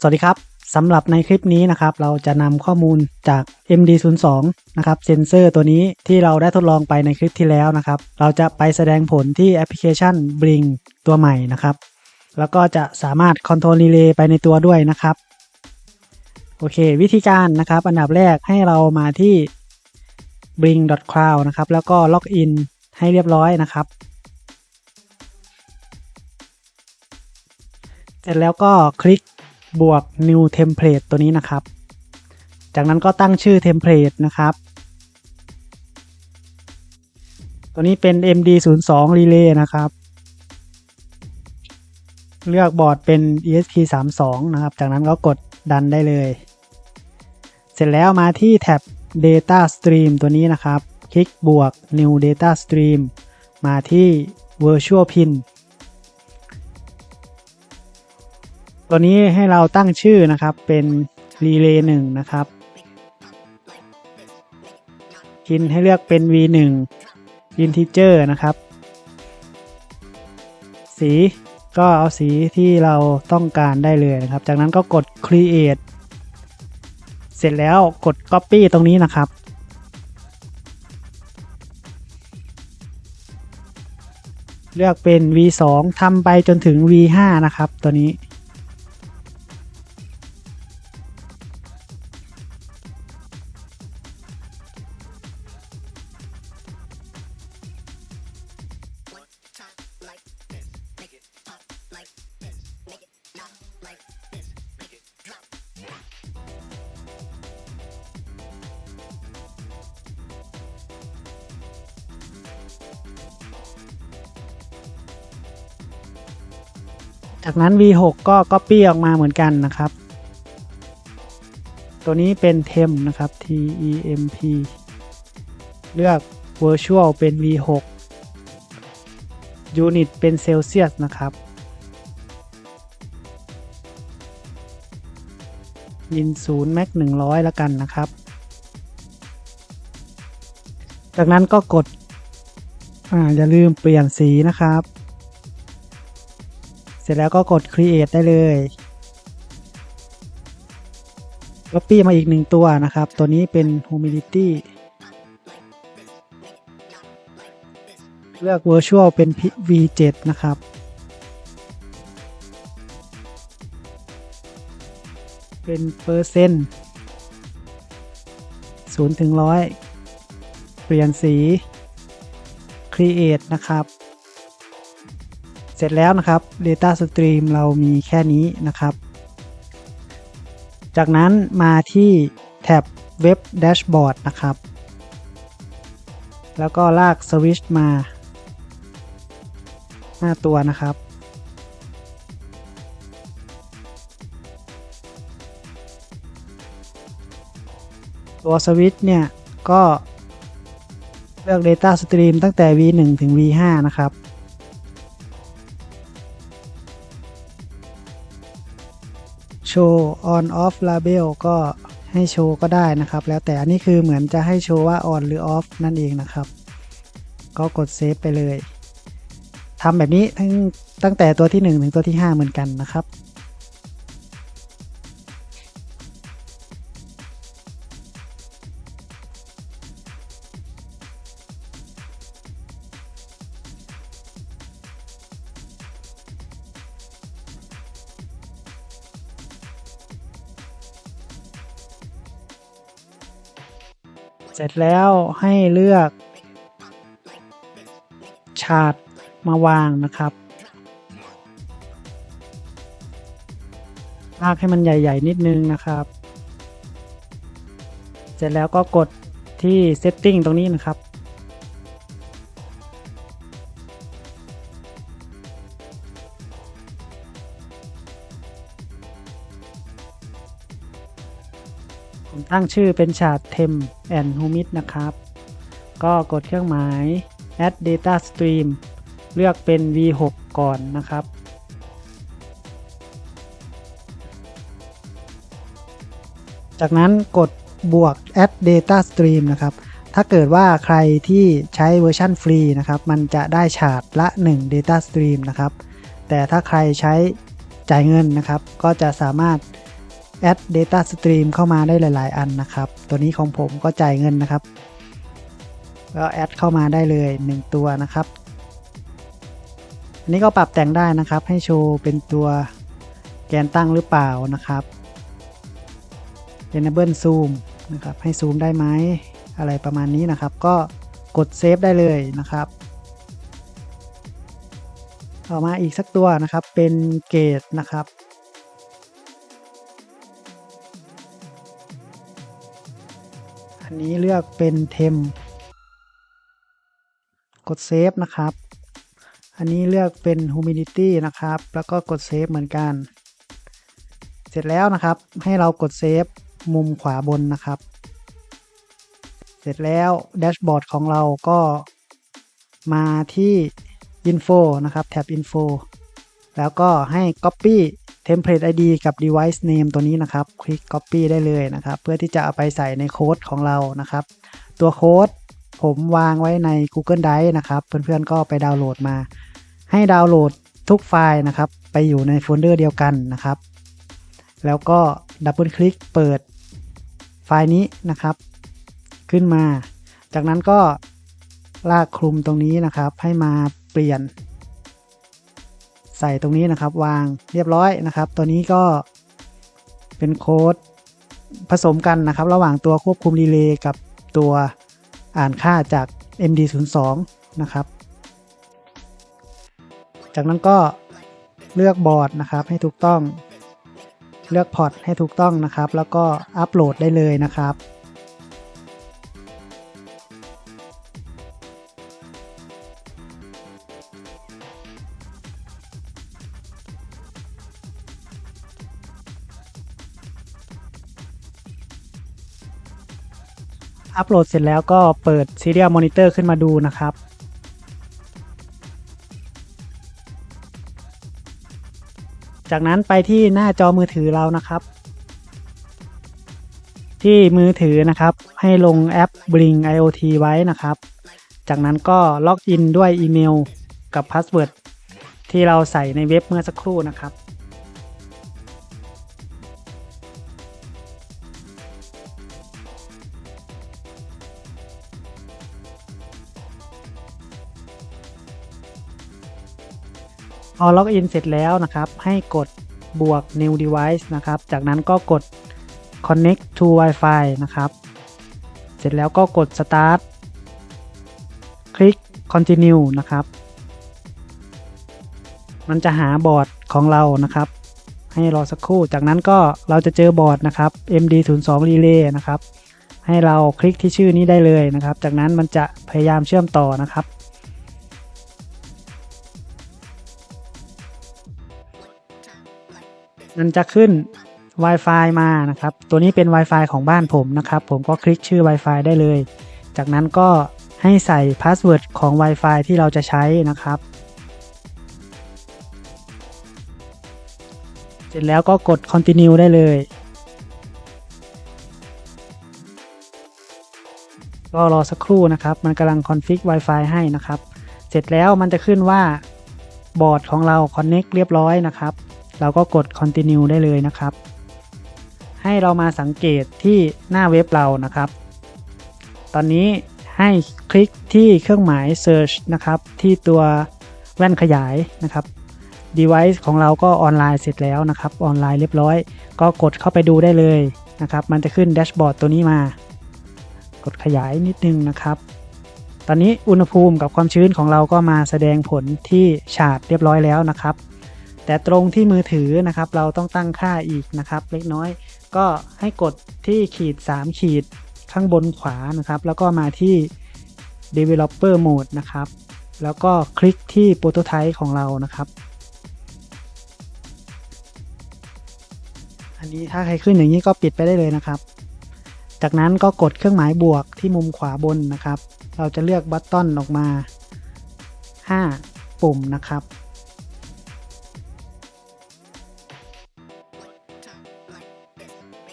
สวัสดีครับสำหรับในคลิปนี้นะครับเราจะนำข้อมูลจาก MD02 นะครับเซนเซอร์ตัวนี้ที่เราได้ทดลองไปในคลิปที่แล้วนะครับ เราจะไปแสดงผลที่แอปพลิเคชัน Bring ตัวใหม่นะครับ แล้วก็จะสามารถคอนโทรลรีเลย์ไปในตัวด้วยนะครับ โอเค วิธีการนะครับ อันดับแรกให้เรามาที่ bring.cloud นะครับ แล้วก็ล็อกอินให้เรียบร้อยนะครับ เสร็จแล้วก็คลิก บวก new template ตัวนี้นะครับ จากนั้นก็ตั้งชื่อ template นะครับ ตัวนี้เป็น MD02 relay นะครับ เลือกบอร์ดเป็น ESP32 นะครับ จากนั้นก็กดดันได้เลย เสร็จแล้วมาที่แท็บ data stream ตัวนี้นะครับ คลิกบวก new data stream มาที่ virtual pin ตัวนี้ให้เราตั้งชื่อนะครับเป็น relay 1นะครับพินให้เลือกเป็น v1 integer นะครับ สีก็เอาสีที่เราต้องการได้เลยนะครับ จากนั้นก็กด create เสร็จแล้วกด copy ตรงนี้นะครับ เลือกเป็น v2 ทำไปจนถึง v5 นะครับตัวนี้ จากนั้น V6 ก็ Copy ออกมาเหมือนกันนะครับ ตัวนี้เป็น Temp นะครับ TEMP เลือก Virtual เป็น V6 Unit เป็น Celsius นะครับ ยิน0 Max 100แล้วกันนะครับ จากนั้นก็กดออย่าลืมเปลี่ยนสีนะครับ เสร็จแล้วก็กด create ได้เลย copy มาอีกหนึ่งตัวนะครับ ตัวนี้เป็น humidity เลือก virtual เป็น v7 นะครับเป็นเปอร์เซ็นต์0ถึง100เปลี่ยนสี create นะครับ เสร็จแล้วนะครับ Data Stream เรามีแค่นี้นะครับ จากนั้นมาที่แท็บ Web Dashboard นะครับ แล้วก็ลากสวิตช์มาหน้าตัวนะครับ ตัวสวิตช์เนี่ยก็เลือก Data Stream ตั้งแต่ V1 ถึง V5 นะครับ โชว์ on off label ก็ให้โชว์ก็ได้นะครับ แล้วแต่อันนี้คือเหมือนจะให้โชว์ว่า on หรือ off นั่นเองนะครับ ก็กดเซฟไปเลยทำแบบนี้ทั้งตั้งแต่ตัวที่ 1 ถึงตัวที่ 5 เหมือนกันนะครับ เสร็จแล้วให้เลือกชาร์มาวางนะครับ ลากให้มันใหญ่ ๆ นิดนึงนะครับ เสร็จแล้วก็กดที่ setting ตรงนี้นะครับ ผมตั้งชื่อเป็นชาร์ต Temp and Humid นะครับ ก็กดเครื่องหมาย add data stream เลือกเป็น v6 ก่อนนะครับ จากนั้นกดบวก add data stream นะครับ ถ้าเกิดว่าใครที่ใช้เวอร์ชันฟรีนะครับ มันจะได้ชาร์ตละ 1 data stream นะครับ แต่ถ้าใครใช้จ่ายเงินนะครับ ก็จะสามารถ add data stream เข้ามาได้หลาย ๆ อันนะครับ ตัวนี้ของผมก็จ่ายเงินนะครับ ก็แอดเข้ามาได้เลย 1 ตัวนะครับอันนี้ก็ปรับแต่งได้นะครับ ให้โชว์เป็นตัวแกนตั้งหรือเปล่านะครับ enable zoom นะครับ ให้ซูมได้ไหมอะไรประมาณนี้นะครับ ก็กดเซฟได้เลยนะครับต่อมาอีกสักตัวนะครับเป็นเกตนะครับ อันนี้เลือกเป็นเทมกดเซฟนะครับ อันนี้เลือกเป็น humidity นะครับ แล้วก็กดเซฟเหมือนกัน เสร็จแล้วนะครับ ให้เรากดเซฟมุมขวาบนนะครับ เสร็จแล้วแดชบอร์ดของเราก็มาที่ info นะครับ แท็บ info แล้วก็ให้ copy template id กับ device name ตัวนี้นะครับ คลิก copy ได้เลยนะครับ เพื่อที่จะเอาไปใส่ในโค้ดของเรานะครับ ตัวโค้ดผมวางไว้ใน Google Drive นะครับ เพื่อนๆก็ไปดาวน์โหลดมา ให้ดาวน์โหลดทุกไฟล์นะครับ ไปอยู่ในโฟลเดอร์เดียวกันนะครับ แล้วก็ดับเบิลคลิกเปิดไฟล์นี้นะครับ ขึ้นมา จากนั้นก็ลากคลุมตรงนี้นะครับ ให้มาเปลี่ยน ใส่ตรงนี้นะครับ วางเรียบร้อยนะครับ ตัวนี้ก็เป็นโค้ดผสมกันนะครับ ระหว่างตัวควบคุมรีเลย์กับตัวอ่านค่าจาก MD02 นะครับ จากนั้นก็เลือกบอร์ดนะครับให้ถูกต้อง เลือกพอร์ตให้ถูกต้องนะครับ แล้วก็อัปโหลดได้เลยนะครับ อัปโหลดเสร็จแล้วก็เปิด Serial Monitor ขึ้นมาดูนะครับ จากนั้นไปที่หน้าจอมือถือเรานะครับ ที่มือถือนะครับ ให้ลงแอป Bring IoT ไว้นะครับ จากนั้นก็ล็อกอินด้วยอีเมลกับพาสเวิร์ดที่เราใส่ในเว็บเมื่อสักครู่นะครับ พอล็อกอินเสร็จแล้วนะครับ ให้กดบวก new device นะครับ จากนั้นก็กด connect to Wi-Fi นะครับ เสร็จแล้วก็กด start คลิก continue นะครับ มันจะหาบอร์ดของเรานะครับ ให้รอสักครู่ จากนั้นก็เราจะเจอบอร์ดนะครับ MD02 Relay นะครับ ให้เราคลิกที่ชื่อนี้ได้เลยนะครับ จากนั้นมันจะพยายามเชื่อมต่อนะครับ มันจะขึ้น Wi-Fi มานะครับ ตัวนี้เป็น Wi-Fi ของบ้านผมนะครับ ผมก็คลิกชื่อ Wi-Fi ได้เลย จากนั้นก็ให้ใส่พาสเวิร์ดของ Wi-Fi ที่เราจะใช้นะครับ เสร็จแล้วก็กด continue ได้เลย ก็รอสักครู่นะครับ มันกำลัง config Wi-Fi ให้นะครับ เสร็จแล้วมันจะขึ้นว่าบอร์ดของเรา connect เรียบร้อยนะครับ เราก็กด continue ได้เลยนะครับ ให้เรามาสังเกตที่หน้าเว็บเรานะครับ ตอนนี้ให้คลิกที่เครื่องหมาย search นะครับ ที่ตัวแว่นขยายนะครับ device ของเราก็ออนไลน์เสร็จแล้วนะครับ ออนไลน์เรียบร้อย ก็กดเข้าไปดูได้เลยนะครับ มันจะขึ้นแดชบอร์ดตัวนี้มา กดขยายนิดนึงนะครับ ตอนนี้อุณหภูมิกับความชื้นของเราก็มาแสดงผลที่ฉาดเรียบร้อยแล้วนะครับ แต่ตรงที่มือถือนะครับเราต้องตั้งค่าอีกนะครับ เล็กน้อย ก็ให้กดที่ขีด 3 ขีดข้างบนขวานะครับ แล้วก็มาที่ developer mode นะครับ แล้วก็คลิกที่ prototype ของเรานะครับ อันนี้ถ้าใครขึ้นอย่างนี้ก็ปิดไปได้เลยนะครับ จากนั้นก็กดเครื่องหมายบวกที่มุมขวาบนนะครับ เราจะเลือกบัตตอนออกมา 5 ปุ่มนะครับ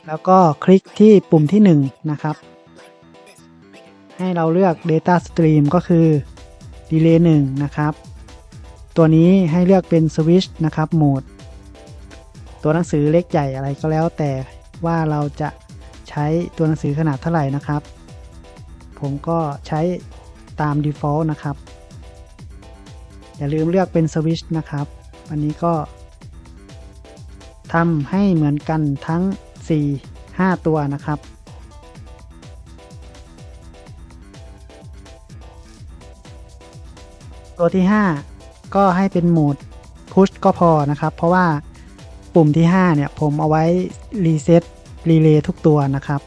แล้วก็คลิกที่ปุ่มที่ 1 นะครับ ให้เราเลือก Data Stream ก็คือ Delay 1 นะครับ ตัวนี้ให้เลือกเป็น Switch นะครับ โหมด ตัวหนังสือเล็กใหญ่อะไรก็แล้วแต่ว่าเราจะใช้ตัวหนังสือขนาดเท่าไหร่นะครับ ผมก็ใช้ตาม default นะครับ อย่าลืมเลือกเป็นสวิชนะครับ อันนี้ก็ทำให้เหมือนกันทั้ง 4 5 ตัวนะครับ ตัวที่ 5 ก็ให้เป็นโหมด push ก็พอนะครับ เพราะว่าปุ่มที่ 5 เนี่ย ผมเอาไว้รีเซ็ตรีเลย์ทุกตัวนะครับ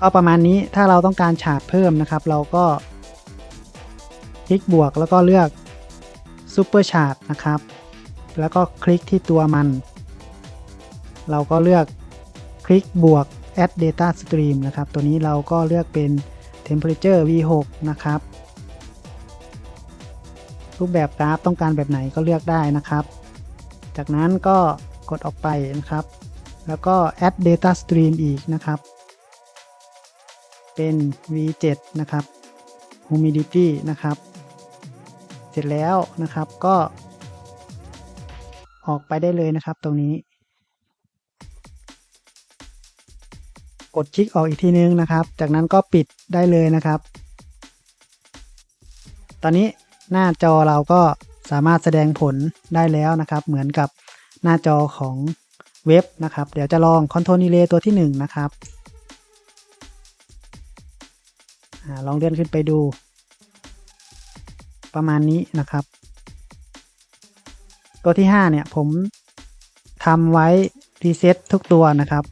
ก็ประมาณนี้ถ้าเราต้องการฉากเพิ่มนะครับ เราก็ คลิกบวกแล้วก็เลือก Super Chart นะครับ แล้วก็คลิกที่ตัวมัน เราก็เลือกคลิกบวก add data stream นะครับ ตัวนี้เราก็เลือกเป็น temperature v6 นะครับ รูปแบบกราฟต้องการแบบไหนก็เลือกได้นะครับ จากนั้นก็กดออกไปนะครับ แล้วก็ add data stream อีกนะครับ เป็น v7 นะครับ humidity นะครับ เสร็จแล้วนะครับก็ ออกไปได้เลยนะครับ ตรงนี้ กดคลิกออกอีกทีนึงนะครับ จากนั้นก็ปิดได้เลยนะครับ ตอนนี้หน้าจอเราก็สามารถแสดงผลได้แล้วนะครับ เหมือนกับหน้าจอของเว็บนะครับ เดี๋ยวจะลอง Control Relay ตัวที่ 1 นะครับอลองเลื่อนขึ้นไปดู ประมาณนี้นะครับ ตัวที่ 5 เนี่ย ผมทำไว้รีเซ็ตทุกตัวนะครับ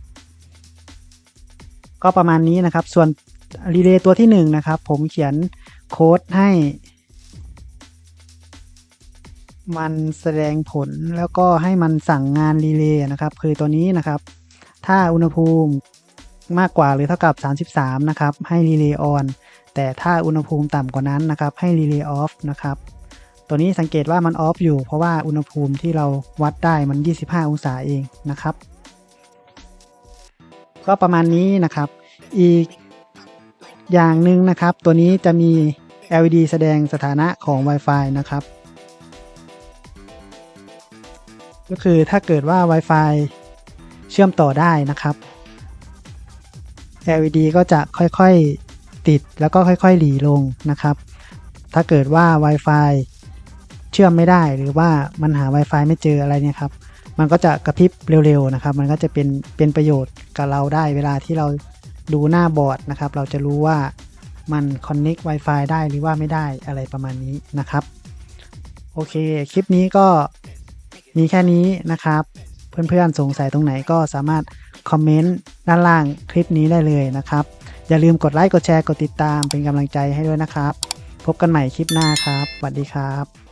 ก็ประมาณนี้นะครับ ส่วนรีเลย์ตัวที่ 1 นะครับ ผมเขียนโค้ดให้ มันแสดงผลแล้วก็ให้มันสั่งงานรีเลย์นะครับ คือตัวนี้นะครับ ถ้าอุณหภูมิมากกว่าหรือเท่ากับ 33 นะครับ ให้รีเลย์ออนแต่ถ้าอุณหภูมิต่ำกว่านั้นนะครับ ให้รีเลย์ออฟนะครับ ตัวนี้สังเกตว่ามันออฟอยู่ เพราะว่าอุณหภูมิที่เราวัดได้มัน 25 องศาเองนะครับ ก็ประมาณนี้นะครับ อีกอย่างหนึ่งนะครับ ตัวนี้จะมี LED แสดงสถานะของ Wi-Fi นะครับ ก็คือถ้าเกิดว่า Wi-Fi เชื่อมต่อได้นะครับ LED ก็จะค่อยๆติดแล้วก็ค่อยๆ หลีลงนะครับ ถ้าเกิดว่า Wi-Fi เชื่อมไม่ได้หรือว่ามันหา Wi-Fi ไม่เจออะไรเนี่ยครับ มันก็จะกระพริบเร็วๆนะครับ มันก็จะเป็นเป็นประโยชน์กับเราได้เวลาที่เราดูหน้าบอร์ดนะครับ เราจะรู้ว่ามัน Connect Wi-Fi ได้หรือว่าไม่ได้อะไรประมาณนี้นะครับ โอเค คลิปนี้ก็มีแค่นี้นะครับ เพื่อนๆสงสัยตรงไหนก็สามารถคอมเมนต์ด้านล่างคลิปนี้ได้เลยนะครับ อย่าลืมกดไลค์ กดแชร์ กดติดตามเป็นกำลังใจให้ด้วยนะครับ พบกันใหม่คลิปหน้าครับ สวัสดีครับ